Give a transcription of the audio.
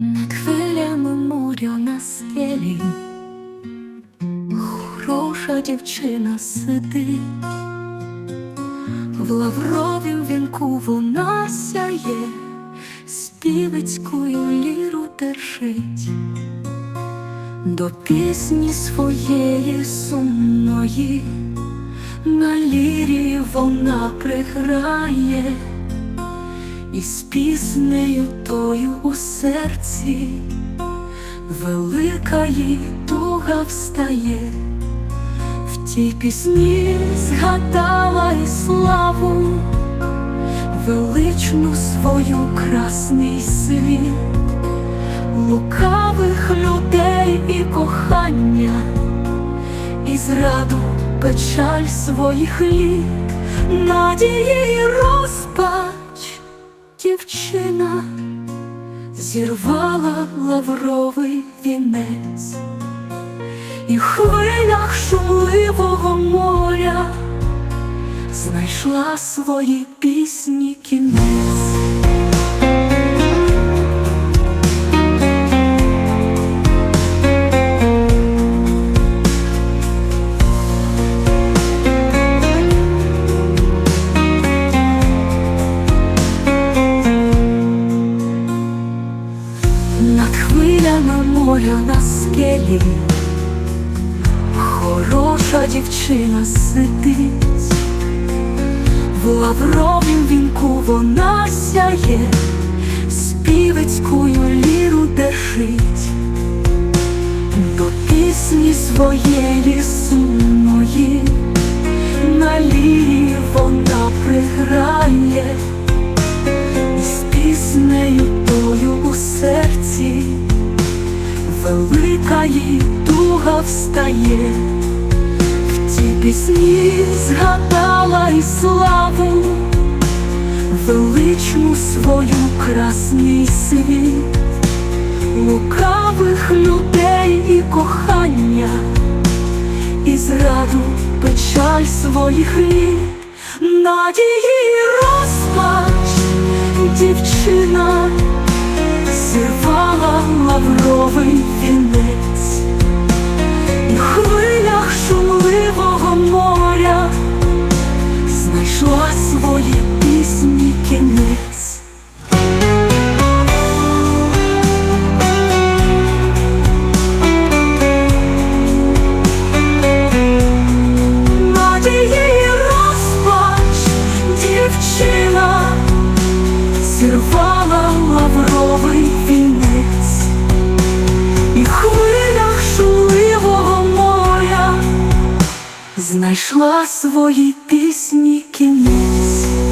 Хвилями моря на скелі Хороша дівчина сидить, в лавровім вінку вона сяє, співецькою ліру держить, до пісні своєї сумної, на лірі вона приграє. І з піснею тою у серці велика їй туга встає, в тій пісні згадала і славу, величну свою красний світ, лукавих людей і кохання, і зраду печаль своїх літ, надії і розпач. Дівчина зірвала лавровий вінець, і в хвилях шумливого моря знайшла свої пісні кінець. Хвилями моря на скелі. Хороша дівчина сидить, в лавровім вінку вона сяє, співецькою ліру держить, до пісні своєї сумної, велика їй туга встає, в тій пісні згадала і славу, величну свою красний світ, лукавих людей і кохання, і зраду печаль своїх літ, надії розпач дівчина лавровий вінець, знайшла свої пісні кінець.